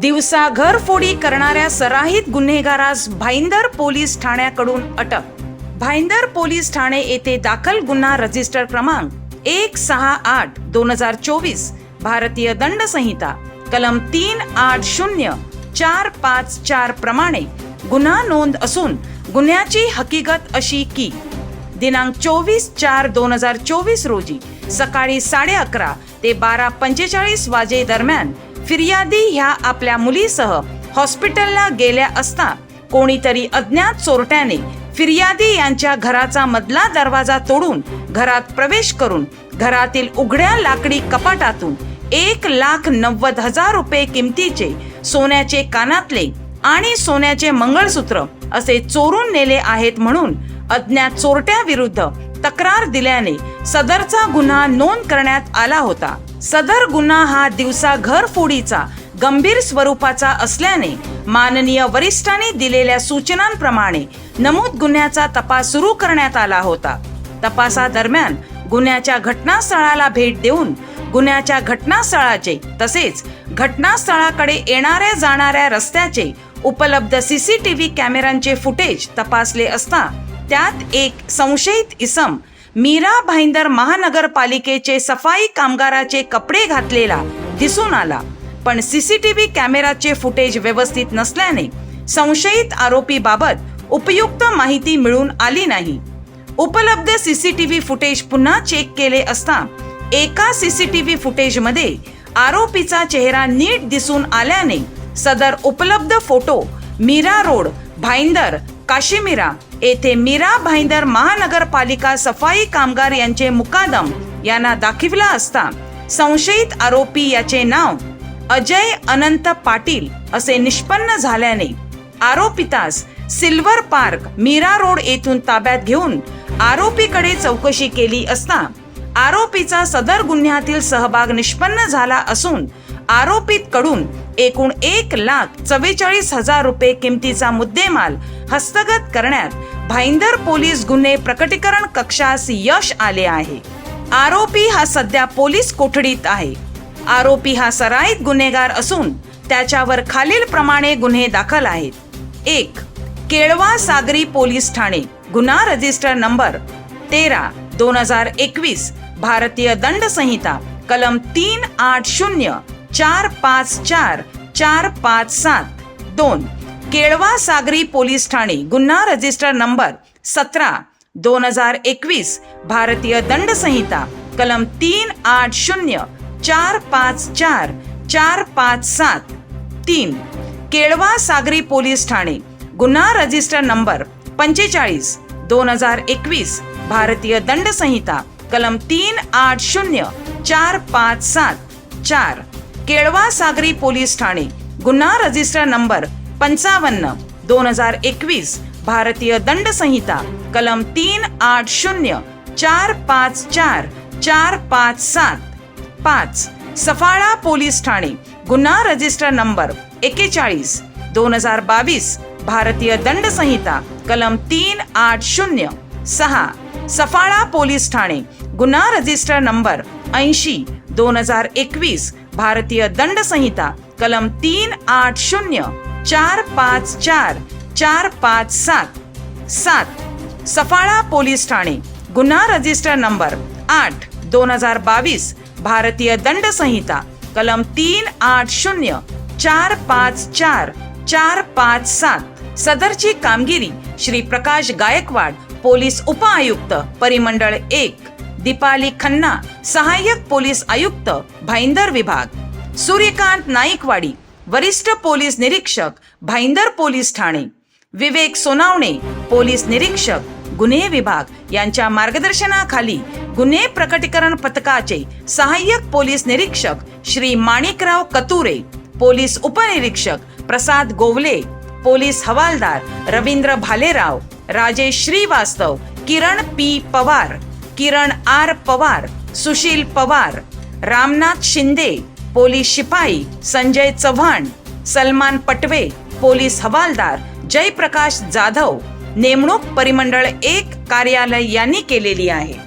दिवसा घरफोडी करणाऱ्या सराहित गुन्हेगारास भाईंदर पोलीस ठाण्याकडून अटक. भाईंदर पोलीस ठाणे येथे दाखल गुन्हा रजिस्टर क्रमांक एक सहा आठ दोन हजार चोवीस भारतीय दंड संहिता कलम तीन आठ शून्य चार पाच चार प्रमाणे गुन्हा नोंद असून गुन्ह्याची हकीकत अशी की दिनांक चोवीस चार दोन हजार चोवीस रोजी सकाळी साडे अकरा ते बारा पंचेचाळीस वाजे दरम्यान फिर्यादी ह्या आपल्या मुलीसह हॉस्पिटलला गेल्या असता कोणीतरी अज्ञात चोरट्याने फिर्यादी यांच्या घराचा मधला दरवाजा तोडून घरात प्रवेश करून घरातील उघड्या लाकडी कपाटातून एक लाख नव्वद हजार रुपये किमतीचे सोन्याचे कानातले आणि सोन्याचे मंगळसूत्र असे चोरून नेले आहेत म्हणून अज्ञात चोरट्या विरुद्ध तक्रार दिल्याने सदरचा गुन्हा नोंद करण्यात आला होता. सदर गुन्हा हा दिवसा घरफोडीचा गंभीर स्वरूपाचा असल्याने माननीय वरिष्ठांनी दिलेल्या सूचनांप्रमाणे नमूद गुन्ह्याचा तपास सुरू करण्यात आला होता. तपासादरम्यान गुन्ह्याच्या घटनास्थळाला भेट देऊन गुन्ह्याच्या घटनास्थळाचे तसेच घटनास्थळाकडे येणाऱ्या जाणाऱ्या रस्त्याचे उपलब्ध सीसीटीव्ही कॅमेऱ्यांचे फुटेज तपासले असता त्यात एक संशयित इसम मीरा भाईंदर महानगरपालिकेचे सफाई कामगाराचे कपडे घातलेला दिसून आला. पण सीसीटीव्ही कॅमेराचे फुटेज व्यवस्थित नसल्याने संशयित आरोपी बाबत उपयुक्त माहिती मिळून आली नाही. उपलब्ध सीसीटीव्ही फुटेज पुन्हा चेक केले असता एका सीसीटीव्ही फुटेजमध्ये आरोपीचा चेहरा नीट दिसून आल्याने सदर उपलब्ध फोटो मीरा रोड भाईंदर काशीमीरा येथे मीरा भाईंदर महानगरपालिका सफाई कामगार यांचे मुकादम यांना दाखविला असता संशयित आरोपी याचे नाव अजय अनंत पाटील असे निष्पन्न झाल्याने आरोपितास सिल्वर पार्क मीरा रोड येथून ताब्यात घेऊन आरोपीकडे चौकशी केली असता आरोपीचा सदर गुन्ह्यातील सहभाग निष्पन्न झाला असून आरोपीत कडून एकूण एक लाख चव्वेचाळीस हजार रुपये किमतीचा मुद्देमाल हस्तगत करण्यात भाईंदर पोलीस गुन्हे प्रकटीकरण कक्षास यश आले आहे. आरोपी हा सध्या पोलीस कोठडीत आहे. आरोपी हा सराईत गुन्हेगार असून त्याच्यावर खालील प्रमाणे गुन्हे दाखल आहेत. एक केळवा सागरी पोलीस ठाणे गुन्हा रजिस्टर नंबर तेरा दोन हजार एकवीस भारतीय दंड संहिता कलम तीन आठ शून्य चार पाच चार चार पाच सात. दोन. केळवा सागरी पोलीस ठाणे गुन्हा रजिस्टर नंबर सतरा दोन हजार एकवीस भारतीय दंड संहिता कलम तीन आठ शून्य चार पाच चार चार पाच सात. तीन. केळवा सागरी पोलीस ठाणे गुन्हा रजिस्टर नंबर पंचेचाळीस दोन हजार एकवीस भारतीय दंड संहिता कलम तीन आठ शून्य चार पाच सात चार. केळवा सागरी पोलीस ठाणे. गुन्हा रजिस्टर नंबर पंचावन्न दोन हजार एकवीस भारतीय दंड संहिता कलम तीन आठ शून्य चार पाच चार चार पाच सात. पाच. सफाळा पोलीस ठाणे. गुन्हा रजिस्टर नंबर एकेचाळीस दोन हजार बावीस भारतीय दंड संहिता कलम तीन आठ शून्य. सहा. सफाळा पोलीस ठाणे. गुन्हा रजिस्टर नंबर ऐंशी दोन हजार एकवीस भारतीय दंड संहिता कलम तीन आठ शून्य चार पाच चार चार पाच सात. सात. सफाळा पोलीस ठाणे गुन्हा रजिस्टर नंबर आठ दोन हजार बावीस भारतीय दंड संहिता कलम तीन आठ शून्य चार पाच चार चार पाच सात. सदरची कामगिरी श्री प्रकाश गायकवाड पोलीस उपआयुक्त परिमंडळ एक. दीपाली खन्ना सहाय्यक पोलीस आयुक्त भाईंदर विभाग. सूर्यकांत नाईकवाडी वरिष्ठ पोलीस निरीक्षक भाईंदर पोलीस ठाणे. विवेक सोनावणे पोलीस निरीक्षक गुन्हे विभाग. यांच्या मार्गदर्शनाखाली गुन्हे प्रकटीकरण पथकाचे सहाय्यक पोलीस निरीक्षक श्री माणिकराव कतुरे पोलीस उपनिरीक्षक प्रसाद गोवले पोलीस हवालदार Ravindra Bhalerao Rajesh Srivastava Kiran P Pawar. Kiran R Pawar Sushil Pawar Ramnath Shinde police शिपाई संजय चव्हाण सलमान पटवे पोलीस हवालदार जयप्रकाश जाधव नेमणूक परिमंडळ एक कार्यालय यांनी केलेली आहे.